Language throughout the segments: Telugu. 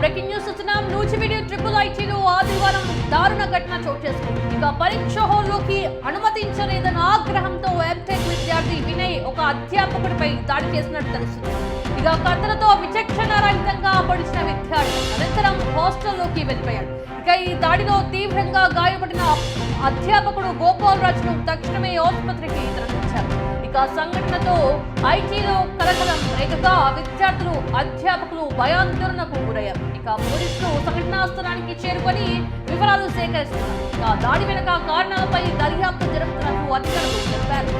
బ్రేకింగ్ న్యూస్ చూస్తున్నాం. నూజివీడు ట్రిపుల్ ఐటీలో ఆదివారం దారుణ ఘటన చోటు చేసుకుంది. ఇక పరీక్ష హాల్లోకి అనుమతించలేదన్న ఆగ్రహంతో ఎంటెక్ విద్యార్థి వినయ్ ఒక అధ్యాపకుడిపై దాడి చేసినట్టు తెలుస్తుంది. ఇక కథలతో విచక్షణ రహితంగా పొడిచిన విద్యార్థి అనంతరం హాస్టల్లోకి వెళ్ళిపోయాడు. ఇక ఈ దాడిలో తీవ్రంగా గాయపడిన అధ్యాపకుడు గోపాల్ రాజును తక్షణమే ఆసుపత్రికి తరలించారు. ఇక సంఘటనతో ఐటీలో కలకలం రేగగా విద్యార్థులు అధ్యాపకులు భయాందోళనకు గురయ్యారు. ఇక పోలీసులు సంఘటనా స్థలానికి చేరుకొని వివరాలు సేకరిస్తున్నారు. ఇక దాడి వెనుక కారణాలపై దర్యాప్తు జరుపుతున్నట్లు అధికారులు తెలిపారు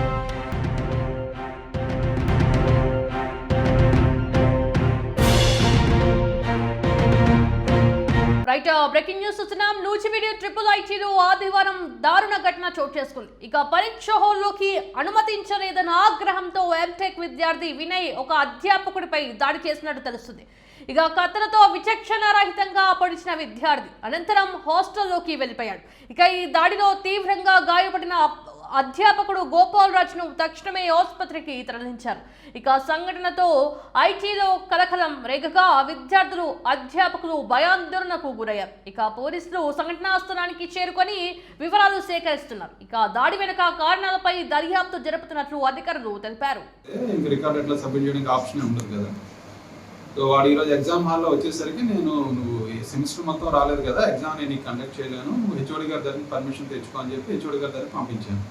రైట్ బ్రేకింగ్ న్యూస్ చూస్తున్నాం. నూజివీడు ట్రిపుల్ ఐటీలో ఆదివారం దారుణ ఘటన చోటు చేసుకుంది. ఇక పరీక్ష హాల్లోకి అనుమతించలేదన్న ఆగ్రహంతో ఎంటెక్ విద్యార్థి వినయ్ ఒక అధ్యాపకుడిపై దాడి చేసినట్టు తెలుస్తుంది. ఇక కథలతో విచక్షణారహితంగా పొడిచిన విద్యార్థి అనంతరం హాస్టల్లోకి వెళ్ళిపోయాడు. ఇక ఈ దాడిలో తీవ్రంగా గాయపడిన అధ్యాపకుడు గోపాల్ రాజును తక్షణమే ఆసుపత్రికి తరలించారు. ఇక సంఘటనతో ఐటీలో కలకలం రేగగా విద్యార్థులు అధ్యాపకులు భయాందోళనకు గురయ్యారు. ఇక పోలీసులు సంఘటనా స్థలానికి చేరుకొని వివరాలు సేకరిస్తున్నారు. ఇక దాడి వెనుక కారణాలపై దర్యాప్తు జరుపుతున్నట్లు అధికారులు తెలిపారు. సో వాడు ఈరోజు ఎగ్జామ్ హాల్లో వచ్చేసరికి నేను నువ్వు ఈ సెమిస్టర్ మొత్తం రాలేదు కదా ఎగ్జామ్ నేను కండక్ట్ చేయలేను నువ్వు హెచ్ఓడి గారి దగ్గర పర్మిషన్ తెచ్చుకో అని చెప్పి హెచ్ఓడి గారి దగ్గర పంపించాను.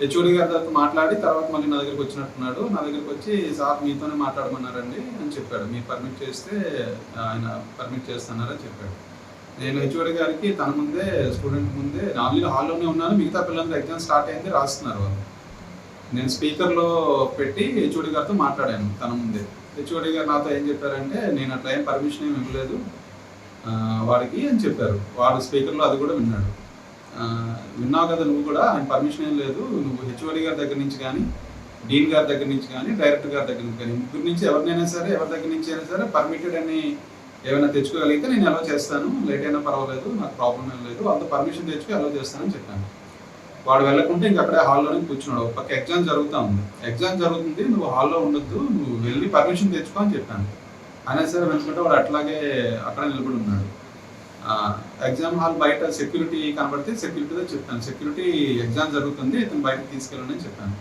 హెచ్ఓడి గారి దగ్గర మాట్లాడి తర్వాత మళ్ళీ నా దగ్గరికి వచ్చినట్టున్నాడు. నా దగ్గరికి వచ్చి సార్ మీతోనే మాట్లాడమన్నారండి అని చెప్పాడు. మీరు పర్మిట్ చేస్తే ఆయన పర్మిట్ చేస్తున్నారని చెప్పాడు. నేను హెచ్ఓడి గారికి తన ముందే స్టూడెంట్ ముందే నాలుగు హాల్లోనే ఉన్నాను మిగతా పిల్లలందరూ ఎగ్జామ్ స్టార్ట్ అయింది రాస్తున్నారు వాళ్ళు. నేను స్పీకర్లో పెట్టి హెచ్ఓడి గారితో మాట్లాడాను తన ముందే. హెచ్ఓడి గారు నాతో ఏం చెప్పారంటే నేను అట్లా ఏం పర్మిషన్ ఏమి ఇవ్వలేదు. వాడికి అని చెప్పారు. వాడు స్పీకర్లో అది కూడా విన్నాడు. విన్నావు కదా నువ్వు కూడా ఆయన పర్మిషన్ ఏం లేదు. నువ్వు హెచ్ఓడి గారి దగ్గర నుంచి కానీ డీన్ గారి దగ్గర నుంచి కానీ డైరెక్టర్ గారి దగ్గర నుంచి కానీ ముగ్గురు నుంచి ఎవరినైనా సరే ఎవరి దగ్గర నుంచి అయినా సరే పర్మిటెడ్ అని ఏమైనా తెచ్చుకోగలిగితే నేను అలో చేస్తాను. లేట్ అయినా పర్వాలేదు నాకు ప్రాబ్లం ఏం లేదు. అంత పర్మిషన్ తెచ్చుకో అలో చేస్తానని చెప్పాను. వాడు వెళ్ళకుంటే ఇంక అక్కడే హాల్లోనే కూర్చున్నాడు. ఒక పక్క ఎగ్జామ్ జరుగుతూ ఉంది. ఎగ్జామ్ జరుగుతుంది నువ్వు హాల్లో ఉండొద్దు నువ్వు వెళ్ళి పర్మిషన్ తెచ్చుకో అని చెప్పాను. అయినా సరే వెనుకుంటే వాడు అట్లాగే అక్కడ నిలబడి ఉన్నాడు. ఎగ్జామ్ హాల్ బయట సెక్యూరిటీ కనబడితే సెక్యూరిటీతో చెప్పాను. సెక్యూరిటీ ఎగ్జామ్ జరుగుతుంది ఇతను బయటకు తీసుకెళ్ళండి చెప్పాను.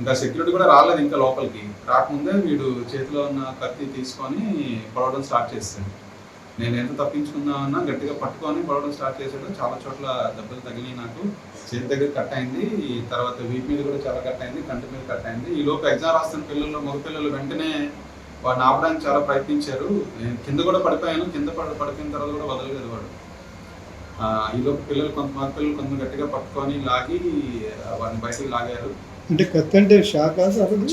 ఇంకా సెక్యూరిటీ కూడా రాలేదు ఇంకా లోపలికి. రాకముందే వీడు చేతిలో ఉన్న కత్తి తీసుకొని పొడవడం స్టార్ట్ చేస్తాడు. నేను ఎంత తప్పించుకుందామన్నా గట్టిగా పట్టుకొని పొడవడం స్టార్ట్ చేశాడు చాలా చోట్ల దెబ్బలు తగిలి నాకు. చేతి దగ్గర కట్ అయింది తర్వాత వీపు మీద కూడా చాలా కట్ అయింది కంటి మీద కట్ అయింది. ఈ లోపు ఎగ్జామ్ రాస్తున్న పిల్లలు మగ పిల్లలు వెంటనే వాడిని ఆపడానికి చాలా ప్రయత్నించారు. నేను కింద కూడా పడిపోయాను. కింద పడి పడిపోయిన తర్వాత కూడా వదలలేదు వాడు. ఆ, ఈ లోపు పిల్లలు కొంతమంది పిల్లలు కొంత గట్టిగా పట్టుకొని లాగి వాడిని బయటికి లాగారు. అంటే కత్తి అంటే షాకా?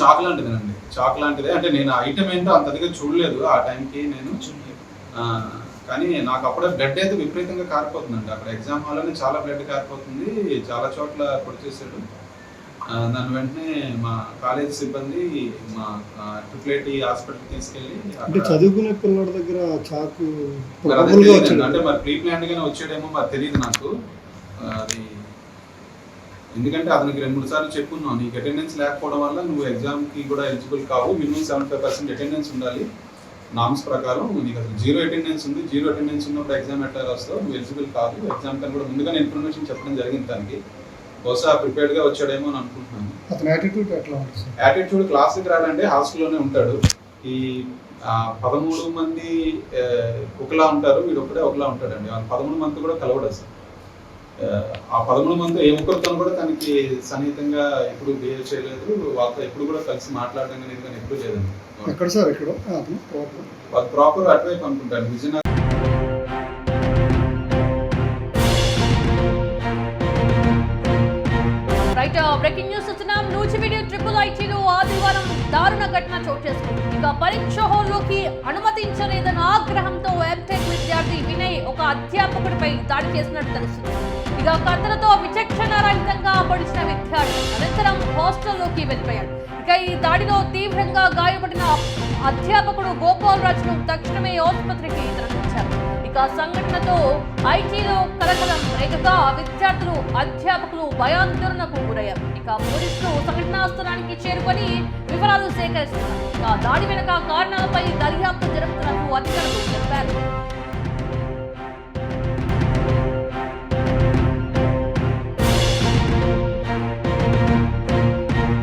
చాక్ లాంటిదేనండి. చాక్ లాంటిదే. అంటే నేను ఐటమ్ ఏంటో అంత అదిగా చూడలేదు. ఆ టైంకి నేను కానీ నాకు అప్పుడే బ్లడ్ అయితే విపరీతంగా కారిపోతుందండి. అక్కడ ఎగ్జామ్ హాల్లోనే చాలా బ్లడ్ కారిపోతుంది. చాలా చోట్ల పొడి చేశాడు. ఆ, నన్ను వెంటనే మా కాలేజ్ సిబ్బంది మా ట్రిపుల్ ఐటీ హాస్పిటల్ తీసుకెళ్ళి అంటే చదువుకునే పిల్లల దగ్గర చాకు అంటే మరి ప్రీ ప్లాన్డ్ గానే వచ్చాడేమో మరి తెలియదు నాకు. అది ఎందుకంటే అతనికి రెండు మూడు సార్లు చెప్పున్నాను. నీకు అటెండెన్స్ లేకపోవడం వల్ల నువ్వు ఎగ్జామ్కి కూడా ఎలిజిబుల్ కావు. Minimum seventy five percent attendance ఉండాలి. నామ్స్ ప్రకారం నీకు అసలు జీరో అటెండెన్స్ ఉంది. జీరో అటెండెన్స్ ఉన్నప్పుడు ఎగ్జామ్ ఎట్లా రాస్తావు? నువ్వు ఎలిజిబుల్ కాదు. ఎగ్జామ్ కన్నా కూడా ముందుగానే ఇన్ఫర్మేషన్ చెప్పడం జరిగింది దానికి. బహుశా ప్రిపేర్డ్గా వచ్చాడేమో అని అనుకుంటున్నాను. అతని యాటిట్యూడ్ ఎట్లా యాటిట్యూడ్ క్లాస్కి రాడంటే హాస్టల్లోనే ఉంటాడు. ఈ పదమూడు మంది ఒకలా ఉంటారు. వీడు ఒకటే ఒకలా ఉంటాడండి. పదమూడు మంది కూడా కలవడు అసలు. ఆ, పదమూడు మంది ఏ ఒక్కరితో కూడా తనకి సన్నిహితంగా ఎప్పుడు బిహేవ్ చేయలేదు. వాళ్ళతో ఎప్పుడు కూడా కలిసి మాట్లాడడం అనేది కానీ ఎప్పుడు లేదండి ఎక్కడ సార్ ఎక్కడ? వాళ్ళు ప్రాపర్ అటువైపు అనుకుంటాను విజయనగరం బ్రేకింగ్ న్యూస్ చూస్తున్నాం. నూజివీడు ట్రిపుల్ ఐటీలో ఆదివారం దారుణ ఘటన చోటు చేసుకుంది. ఇక పరీక్ష హాల్లోకి అనుమతించలేదన్న ఆగ్రహంతో ఎంటెక్ విద్యార్థి వినయ్ ఒక అధ్యాపకుడిపై దాడి చేసినట్టు తెలుస్తుంది. ఇక కథలతో విచక్షణ రహితంగా పొడిచిన విద్యార్థి అనంతరం హాస్టల్లోకి వెళ్ళిపోయాడు. ఇక ఈ దాడిలో తీవ్రంగా గాయపడిన అధ్యాపకుడు గోపాల్ రాజును తక్షణమే ఆసుపత్రికి తరలించారు. ఇక సంఘటనతో ఐటీలో కలకలం. రేగగా విద్యార్థులు అధ్యాపకులు భయాందోళనకు గురయ్యారు. ఇక పోలీసులు సంఘటనా స్థలానికి చేరుకొని వివరాలు సేకరిస్తున్నారు. ఇక దాడి వెనుక కారణాలపై దర్యాప్తు జరుపుతున్నట్లు అధికారులు